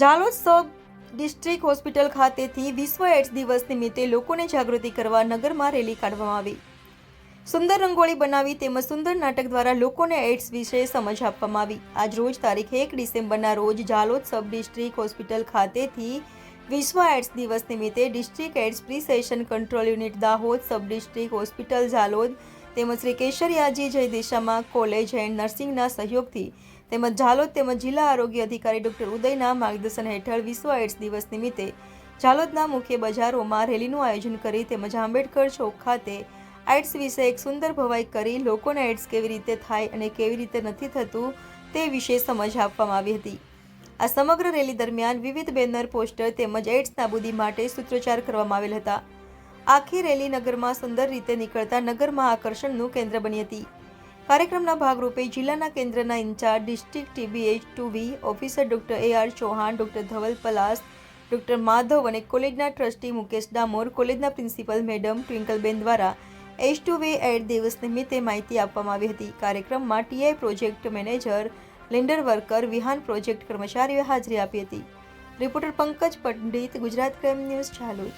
ઝાલોદ સબ district hospital ખાતેથી વિશ્વ AIDS દિવસ નિમિત્તે લોકોને જાગૃતિ કરવા નગરમાં રેલી કાઢવામાં આવી. સુંદર રંગોળી બનાવી તેમજ સુંદર નાટક દ્વારા લોકોને એડ્સ વિશે સમજ આપવામાં આવી. આજ રોજ તારીખ એક ડિસેમ્બરના રોજ ઝાલોદ સબ ડિસ્ટ્રિક્ટ હોસ્પિટલ ખાતેથી વિશ્વ એડ્સ દિવસ નિમિત્તે district AIDS prevention control unit Dahod sub district hospital Jhalod તેમજ શ્રી કેશરિયાજી જય દિશામાં કોલેજ એન્ડ નર્સિંગના સહયોગથી તેમજ ઝાલોદ તેમજ જિલ્લા આરોગ્ય અધિકારી ડોક્ટર ઉદયના માર્ગદર્શન હેઠળ વિશ્વ એડ્સ દિવસ નિમિત્તે ઝાલોદના મુખ્ય બજારોમાં રેલીનું આયોજન કરી તેમજ આંબેડકર ચોક ખાતે એડ્સ વિશે એક સુંદર ભવાઈ કરી લોકોને એડ્સ કેવી રીતે થાય અને કેવી રીતે નથી થતું તે વિશે સમજ આપવામાં આવી હતી. આ સમગ્ર રેલી દરમિયાન વિવિધ બેનર, પોસ્ટર તેમજ એડ્સ નાબૂદી માટે સૂત્રોચ્ચાર કરવામાં આવેલ હતા. આખી રેલી નગરમાં સુંદર રીતે નીકળતા નગરમાં આકર્ષણનું કેન્દ્ર બની હતી. કાર્યક્રમના ભાગરૂપે જિલ્લાના કેન્દ્રના in charge district TBH two V officer doctor A R Chauhan, doctor Dhaval Palas, doctor Madhav અને કોલેજના ટ્રસ્ટી મુકેશ ડામોર, કોલેજના પ્રિન્સિપલ મેડમ ટ્વિંકલબેન દ્વારા એચ ટુ વે એડ દિવસ નિમિત્તે માહિતી આપવામાં આવી હતી. કાર્યક્રમમાં TI project manager, lender worker, Vihaan project કર્મચારીઓએ હાજરી આપી હતી. Reporter Pankaj Pandit, Gujarat crime news ચાલુ